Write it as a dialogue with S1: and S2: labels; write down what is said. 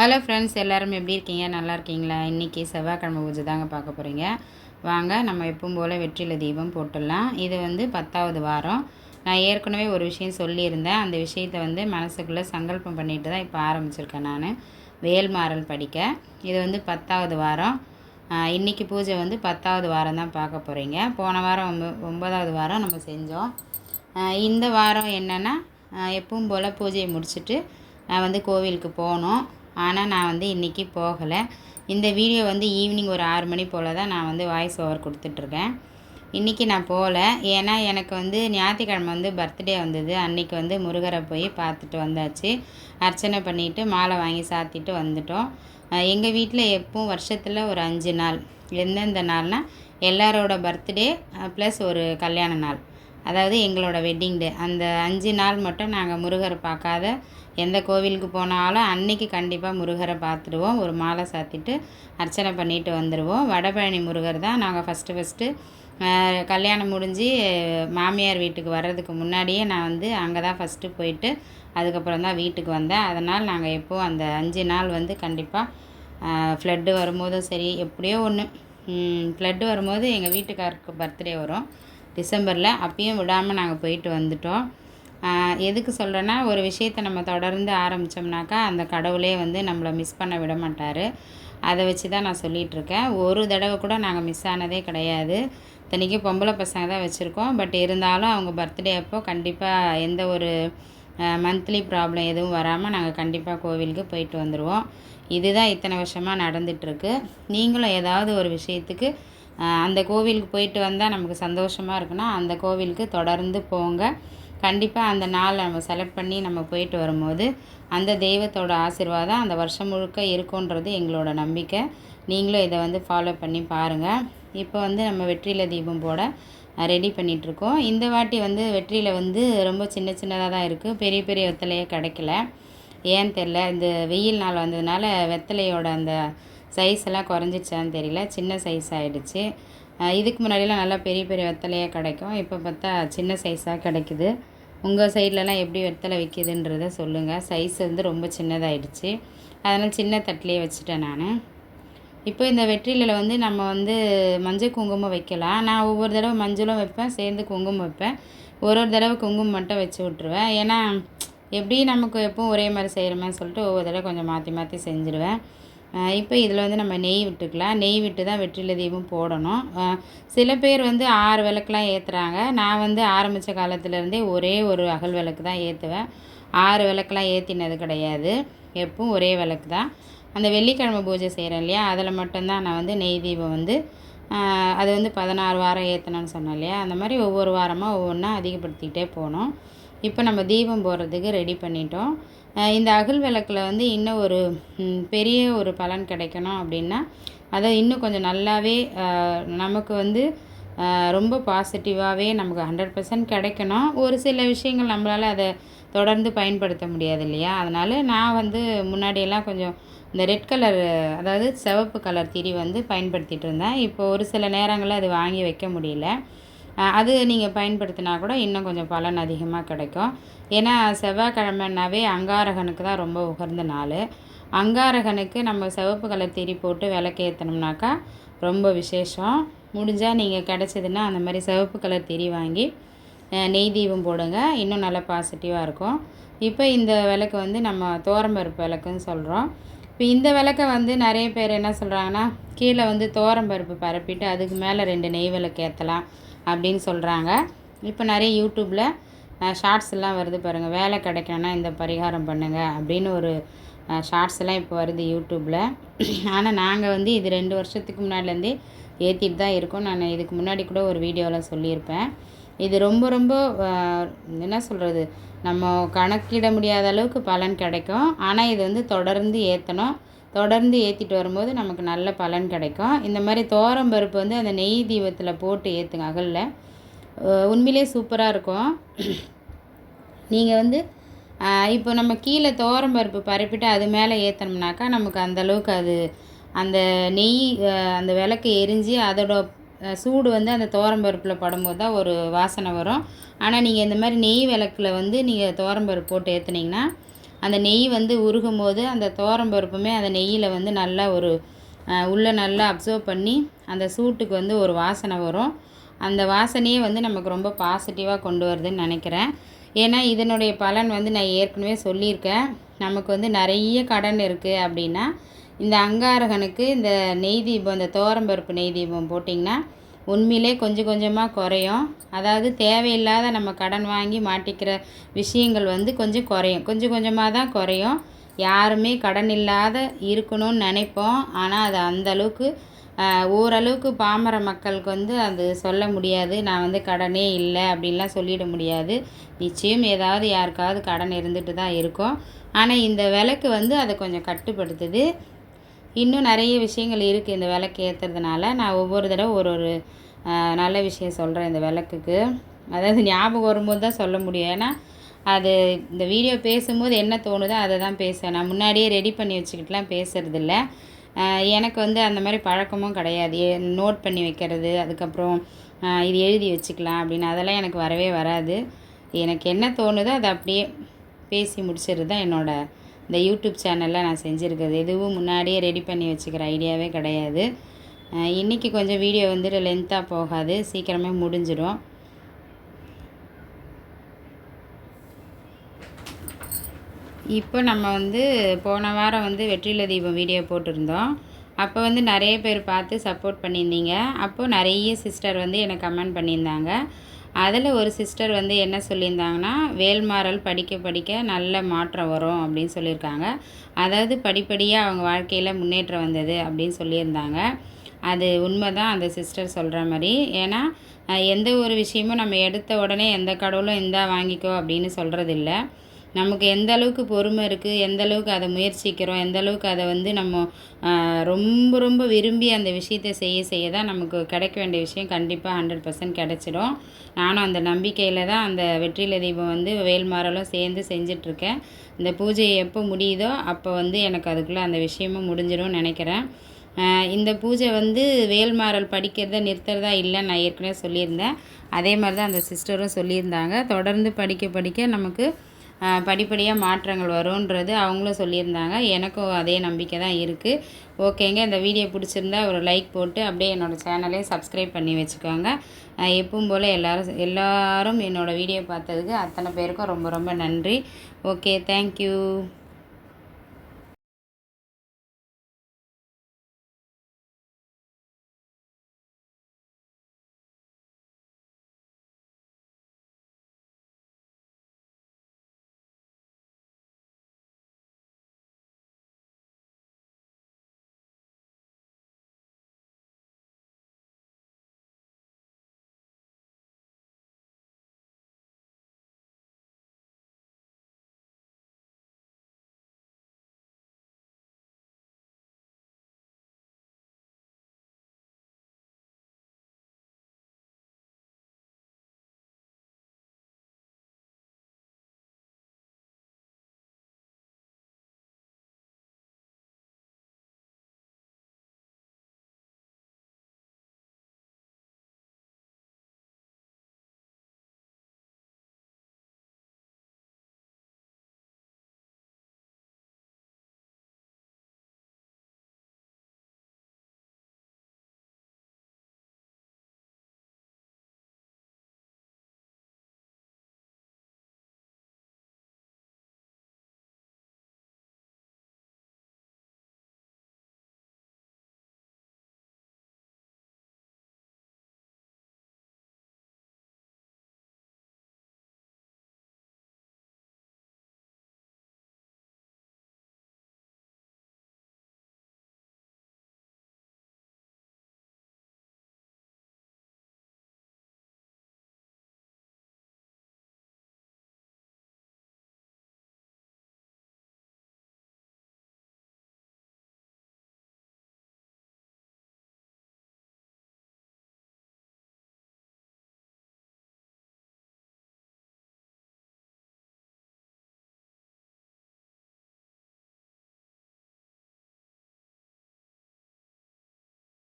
S1: hello friends எல்லோரும் எப்படி இருக்கீங்க நல்லா இருக்கீங்களா இன்றைக்கி செவ்வாய்க்கிழமை பூஜை தாங்க பார்க்க போகிறீங்க வாங்க நம்ம எப்பவும் போல் வெற்றில தீபம் போட்டுடலாம் இது வந்து பத்தாவது வாரம் நான் ஏற்கனவே ஒரு விஷயம் சொல்லியிருந்தேன் அந்த விஷயத்தை வந்து மனசுக்குள்ளே சங்கல்பம் பண்ணிட்டு தான் இப்போ ஆரம்பிச்சிருக்கேன் நான் வேல்மாறல் படிக்க இது வந்து பத்தாவது வாரம் இன்றைக்கி பூஜை வந்து பத்தாவது வாரம் தான் பார்க்க போகிறீங்க போன வாரம் ஒம்ப ஒன்பதாவது வாரம் நம்ம செஞ்சோம் இந்த வாரம் என்னென்னா எப்பவும் போல் பூஜையை முடிச்சுட்டு நான் வந்து கோவிலுக்கு போனோம் ஆனால் நான் வந்து இன்றைக்கி போகலை இந்த வீடியோ வந்து ஈவினிங் ஒரு ஆறு மணி போல் தான் நான் வந்து வாய்ஸ் ஓவர் கொடுத்துட்ருக்கேன் இன்றைக்கி நான் போகல ஏன்னா எனக்கு வந்து ஞாயிற்றுக்கிழமை வந்து பர்த்டே வந்தது அன்றைக்கி வந்து முருகரை போய் பார்த்துட்டு வந்தாச்சு அர்ச்சனை பண்ணிவிட்டு மாலை வாங்கி சாத்திட்டு வந்துட்டோம் எங்கள் வீட்டில் எப்போவும் வருஷத்தில் ஒரு அஞ்சு நாள் எந்தெந்த நாள்னால் எல்லாரோட பர்த்டே ப்ளஸ் ஒரு கல்யாண நாள் அதாவது எங்களோட வெட்டிங் டே அந்த அஞ்சு நாள் மட்டும் நாங்கள் முருகரை பார்க்காத எந்த கோவிலுக்கு போனாலும் அன்னைக்கு கண்டிப்பாக முருகரை பார்த்துடுவோம் ஒரு மாலை சாத்திட்டு அர்ச்சனை பண்ணிட்டு வந்துடுவோம் வடபழனி முருகர் தான் நாங்கள் ஃபஸ்ட்டு ஃபஸ்ட்டு கல்யாணம் முடிஞ்சு மாமியார் வீட்டுக்கு வர்றதுக்கு முன்னாடியே நான் வந்து அங்கே தான் ஃபஸ்ட்டு போயிட்டு அதுக்கப்புறம் தான் வீட்டுக்கு வந்தேன் அதனால் நாங்கள் எப்போது அந்த அஞ்சு நாள் வந்து கண்டிப்பாக ஃப்ளட்டு வரும்போதும் சரி எப்படியோ ஒன்று ஃப்ளட்டு வரும்போது எங்கள் வீட்டுக்காருக்கு பர்த்டே வரும் டிசம்பரில் அப்பயும் விடாமல் நாங்கள் போயிட்டு வந்துட்டோம் எதுக்கு சொல்கிறேன்னா ஒரு விஷயத்தை நம்ம தொடர்ந்து ஆரம்பித்தோம்னாக்கா அந்த கடவுளே வந்து நம்மளை மிஸ் பண்ண விட மாட்டார் அதை வச்சு தான் நான் சொல்லிகிட்ருக்கேன் ஒரு தடவை கூட நாங்கள் மிஸ் ஆனதே கிடையாது இத்தனைக்கு பொம்பளை பசங்க தான் வச்சுருக்கோம் பட் இருந்தாலும் அவங்க பர்த்டே அப்போது கண்டிப்பாக எந்த ஒரு மந்த்லி ப்ராப்ளம் எதுவும் வராமல் நாங்கள் கண்டிப்பாக கோவிலுக்கு போயிட்டு வந்துடுவோம் இதுதான் இத்தனை வருஷமாக நடந்துகிட்ருக்கு நீங்களும் ஏதாவது ஒரு விஷயத்துக்கு அந்த கோவிலுக்கு போயிட்டு வந்தால் நமக்கு சந்தோஷமாக இருக்குன்னா அந்த கோவிலுக்கு தொடர்ந்து போங்க கண்டிப்பாக அந்த நாளை நம்ம செலக்ட் பண்ணி நம்ம போயிட்டு வரும்போது அந்த தெய்வத்தோட ஆசிர்வாதம் அந்த வருஷம் முழுக்க இருக்குன்றது எங்களோட நம்பிக்கை நீங்களும் இதை வந்து ஃபாலோ பண்ணி பாருங்கள் இப்போ வந்து நம்ம வெற்றில தீபம் போட ரெடி பண்ணிகிட்ருக்கோம் இந்த வாட்டி வந்து வெற்றியில் வந்து ரொம்ப சின்ன சின்னதாக தான் இருக்குது பெரிய பெரிய வெத்தலையே கிடைக்கல ஏன்னு தெரில இந்த வெயில் நாள் வந்ததுனால வெத்தலையோட அந்த சைஸ் எல்லாம் குறைஞ்சிச்சான்னு தெரியல சின்ன சைஸ் ஆகிடுச்சு இதுக்கு முன்னாடிலாம் நல்லா பெரிய பெரிய வெத்தலையாக கிடைக்கும் இப்போ பார்த்தா சின்ன சைஸாக கிடைக்குது உங்கள் சைட்லலாம் எப்படி வெத்தலை விற்கிதுன்றத சொல்லுங்கள் சைஸ் வந்து ரொம்ப சின்னதாகிடுச்சு அதனால் சின்ன தட்டிலே வச்சுட்டேன் நான் இப்போ இந்த வெற்றிலையில் வந்து நம்ம வந்து மஞ்சள் குங்குமம் வைக்கலாம் நான் ஒவ்வொரு தடவை மஞ்சளும் வைப்பேன் சேர்ந்து குங்குமம் வைப்பேன் ஒரு ஒரு தடவை குங்குமம் மட்டும் வச்சு விட்ருவேன் ஏன்னா எப்படி நமக்கு எப்பவும் ஒரே மாதிரி செய்கிறோமே சொல்லிட்டு ஒவ்வொரு தடவை கொஞ்சம் மாற்றி மாற்றி செஞ்சுருவேன் இப்போ இதில் வந்து நம்ம நெய் விட்டுக்கலாம் நெய் விட்டு தான் வெற்றில தீபம் போடணும் சில பேர் வந்து ஆறு விளக்குலாம் ஏற்றுறாங்க நான் வந்து ஆரம்பித்த காலத்துலேருந்தே ஒரே ஒரு அகல் விளக்கு தான் ஏற்றுவேன் ஆறு விளக்குலாம் ஏற்றினது கிடையாது எப்பவும் ஒரே விளக்கு தான் அந்த வெள்ளிக்கிழமை பூஜை செய்கிறேன் இல்லையா அதில் மட்டும்தான் நான் வந்து நெய் தீபம் வந்து அது வந்து பதினாறு வாரம் ஏற்றினேன்னு சொன்னேன் இல்லையா அந்த மாதிரி ஒவ்வொரு வாரமாக ஒவ்வொன்றா அதிகப்படுத்திக்கிட்டே போனோம் இப்போ நம்ம தீபம் போடுறதுக்கு ரெடி பண்ணிட்டோம் இந்த அகல் விளக்கில் வந்து இன்னும் ஒரு பெரிய ஒரு பலன் கிடைக்கணும் அப்படின்னா அதை இன்னும் கொஞ்சம் நல்லாவே நமக்கு வந்து ரொம்ப பாசிட்டிவாகவே நமக்கு ஹண்ட்ரட் பர்சன்ட் கிடைக்கணும் ஒரு சில விஷயங்கள் நம்மளால் அதை தொடர்ந்து பயன்படுத்த முடியாது இல்லையா அதனால் நான் வந்து முன்னாடியெல்லாம் கொஞ்சம் இந்த ரெட் கலர் அதாவது சிவப்பு கலர் திரி வந்து பயன்படுத்திகிட்டு இருந்தேன் இப்போ ஒரு சில நேரங்களில் அது வாங்கி வைக்க முடியல அது நீங்கள் பயன்படுத்தினா கூட இன்னும் கொஞ்சம் பலன் அதிகமாக கிடைக்கும் ஏன்னா செவ்வாய்க்கிழமைனாவே அங்காரகனுக்கு தான் ரொம்ப உகர்ந்த நாள் அங்காரகனுக்கு நம்ம சிவப்பு கலர் திரி போட்டு விளக்கு ஏற்றணும்னாக்கா ரொம்ப விசேஷம் முடிஞ்சால் நீங்கள் கிடச்சதுன்னா அந்த மாதிரி சிவப்பு கலர் திரி வாங்கி நெய் தீபம் போடுங்க இன்னும் நல்லா பாசிட்டிவாக இருக்கும் இப்போ இந்த விளக்கு வந்து நம்ம தோரம்பருப்பு விளக்குன்னு சொல்கிறோம் இப்போ இந்த விளக்கை வந்து நிறைய பேர் என்ன சொல்கிறாங்கன்னா கீழே வந்து தோரம்பருப்பு பரப்பிட்டு அதுக்கு மேலே ரெண்டு நெய் விளக்கு ஏற்றலாம் அப்படின்னு சொல்கிறாங்க இப்போ நிறைய யூடியூப்பில் ஷார்ட்ஸ் எல்லாம் வருது பாருங்கள் வேலை கிடைக்கணும்னா இந்த பரிகாரம் பண்ணுங்கள் அப்படின்னு ஒரு ஷார்ட்ஸ் எல்லாம் இப்போ வருது யூடியூப்பில் ஆனால் நாங்கள் வந்து இது ரெண்டு வருஷத்துக்கு முன்னாடிலேருந்தே ஏற்றிட்டு தான் இருக்கோம் நான் இதுக்கு முன்னாடி கூட ஒரு வீடியோவில் சொல்லியிருப்பேன் இது ரொம்ப ரொம்ப என்ன சொல்கிறது நம்ம கணக்கிட முடியாத அளவுக்கு பலன் கிடைக்கும் ஆனால் இது வந்து தொடர்ந்து ஏற்றணும் தொடர்ந்து ஏற்றிட்டு வரும்போது நமக்கு நல்ல பலன் கிடைக்கும் இந்த மாதிரி தோரம் பருப்பு வந்து அந்த நெய் தீபத்தில் போட்டு ஏற்றுங்க அகலில் உண்மையிலே சூப்பராக இருக்கும் நீங்கள் வந்து இப்போ நம்ம கீழே தோரம் பருப்பு பரப்பிட்டு அது மேலே ஏற்றணும்னாக்கா நமக்கு அந்தளவுக்கு அது அந்த நெய் அந்த விளக்கு எரிஞ்சு அதோட சூடு வந்து அந்த பருப்பில் படும்போது தான் ஒரு வாசனை வரும் ஆனால் நீங்கள் இந்த மாதிரி நெய் விளக்கில் வந்து நீங்கள் தோரம்பருப்பு போட்டு ஏற்றுனீங்கன்னா அந்த நெய் வந்து உருகும் போது அந்த துவரம் பருப்புமே அந்த நெய்யில் வந்து நல்லா ஒரு உள்ளே நல்லா அப்சர்வ் பண்ணி அந்த சூட்டுக்கு வந்து ஒரு வாசனை வரும் அந்த வாசனையே வந்து நமக்கு ரொம்ப பாசிட்டிவாக கொண்டு வருதுன்னு நினைக்கிறேன் ஏன்னா இதனுடைய பலன் வந்து நான் ஏற்கனவே சொல்லியிருக்கேன் நமக்கு வந்து நிறைய கடன் இருக்குது அப்படின்னா இந்த அங்காரகனுக்கு இந்த நெய் தீபம் இந்த தோரம்பருப்பு நெய் தீபம் போட்டிங்கன்னா உண்மையிலே கொஞ்சம் கொஞ்சமாக குறையும் அதாவது தேவையில்லாத நம்ம கடன் வாங்கி மாட்டிக்கிற விஷயங்கள் வந்து கொஞ்சம் குறையும் கொஞ்சம் கொஞ்சமாக தான் குறையும் யாருமே கடன் இல்லாத இருக்கணும்னு நினைப்போம் ஆனால் அது அந்தளவுக்கு ஓரளவுக்கு பாமர மக்களுக்கு வந்து அது சொல்ல முடியாது நான் வந்து கடனே இல்லை அப்படின்லாம் சொல்லிட முடியாது நிச்சயம் ஏதாவது யாருக்காவது கடன் இருந்துட்டு தான் இருக்கும் ஆனால் இந்த விலைக்கு வந்து அதை கொஞ்சம் கட்டுப்படுத்துது இன்னும் நிறைய விஷயங்கள் இருக்குது இந்த விளக்கு ஏற்றுறதுனால நான் ஒவ்வொரு தடவை ஒரு ஒரு நல்ல விஷயம் சொல்கிறேன் இந்த விளக்குக்கு அதாவது ஞாபகம் வரும்போது தான் சொல்ல முடியும் ஏன்னா அது இந்த வீடியோ பேசும்போது என்ன தோணுதோ அதை தான் பேசுவேன் நான் முன்னாடியே ரெடி பண்ணி வச்சுக்கிட்டுலாம் பேசுகிறதில்ல எனக்கு வந்து அந்த மாதிரி பழக்கமும் கிடையாது நோட் பண்ணி வைக்கிறது அதுக்கப்புறம் இது எழுதி வச்சுக்கலாம் அப்படின்னு அதெல்லாம் எனக்கு வரவே வராது எனக்கு என்ன தோணுதோ அதை அப்படியே பேசி முடிச்சிடுறது தான் என்னோடய இந்த யூடியூப் சேனலில் நான் செஞ்சுருக்கிறது எதுவும் முன்னாடியே ரெடி பண்ணி வச்சுக்கிற ஐடியாவே கிடையாது இன்றைக்கி கொஞ்சம் வீடியோ வந்துட்டு லென்த்தாக போகாது சீக்கிரமே முடிஞ்சிடும் இப்போ நம்ம வந்து போன வாரம் வந்து வெற்றில தீபம் வீடியோ போட்டிருந்தோம் அப்போ வந்து நிறைய பேர் பார்த்து சப்போர்ட் பண்ணியிருந்தீங்க அப்போது நிறைய சிஸ்டர் வந்து எனக்கு கமெண்ட் பண்ணியிருந்தாங்க அதில் ஒரு சிஸ்டர் வந்து என்ன சொல்லியிருந்தாங்கன்னா வேல்மாறல் படிக்க படிக்க நல்ல மாற்றம் வரும் அப்படின்னு சொல்லியிருக்காங்க அதாவது படிப்படியாக அவங்க வாழ்க்கையில் முன்னேற்றம் வந்தது அப்படின்னு சொல்லியிருந்தாங்க அது உண்மை தான் அந்த சிஸ்டர் சொல்கிற மாதிரி ஏன்னா எந்த ஒரு விஷயமும் நம்ம எடுத்த உடனே எந்த கடவுளும் இந்தா வாங்கிக்கோ அப்படின்னு சொல்கிறதில்ல நமக்கு எந்த அளவுக்கு பொறுமை இருக்குது எந்த அளவுக்கு அதை முயற்சிக்கிறோம் எந்த அளவுக்கு அதை வந்து நம்ம ரொம்ப ரொம்ப விரும்பி அந்த விஷயத்தை செய்ய செய்ய தான் நமக்கு கிடைக்க வேண்டிய விஷயம் கண்டிப்பாக ஹண்ட்ரட் பர்சன்ட் கிடச்சிடும் நானும் அந்த நம்பிக்கையில் தான் அந்த வெற்றில தீபம் வந்து வேல்மாரலும் சேர்ந்து செஞ்சிட்ருக்கேன் இந்த பூஜையை எப்போ முடியுதோ அப்போ வந்து எனக்கு அதுக்குள்ளே அந்த விஷயமும் முடிஞ்சிடும் நினைக்கிறேன் இந்த பூஜை வந்து வேல்மாரல் படிக்கிறத நிறுத்துறதா இல்லை நான் ஏற்கனவே சொல்லியிருந்தேன் அதே மாதிரி தான் அந்த சிஸ்டரும் சொல்லியிருந்தாங்க தொடர்ந்து படிக்க படிக்க நமக்கு படிப்படியாக மாற்றங்கள் வரும்ன்றது அவங்களும் சொல்லியிருந்தாங்க எனக்கும் அதே நம்பிக்கை தான் இருக்குது ஓகேங்க இந்த வீடியோ பிடிச்சிருந்தா ஒரு லைக் போட்டு அப்படியே என்னோடய சேனலையும் சப்ஸ்கிரைப் பண்ணி வச்சுக்கோங்க எப்பவும் போல் எல்லோரும் எல்லோரும் என்னோடய வீடியோ பார்த்ததுக்கு அத்தனை பேருக்கும் ரொம்ப ரொம்ப நன்றி ஓகே தேங்க்யூ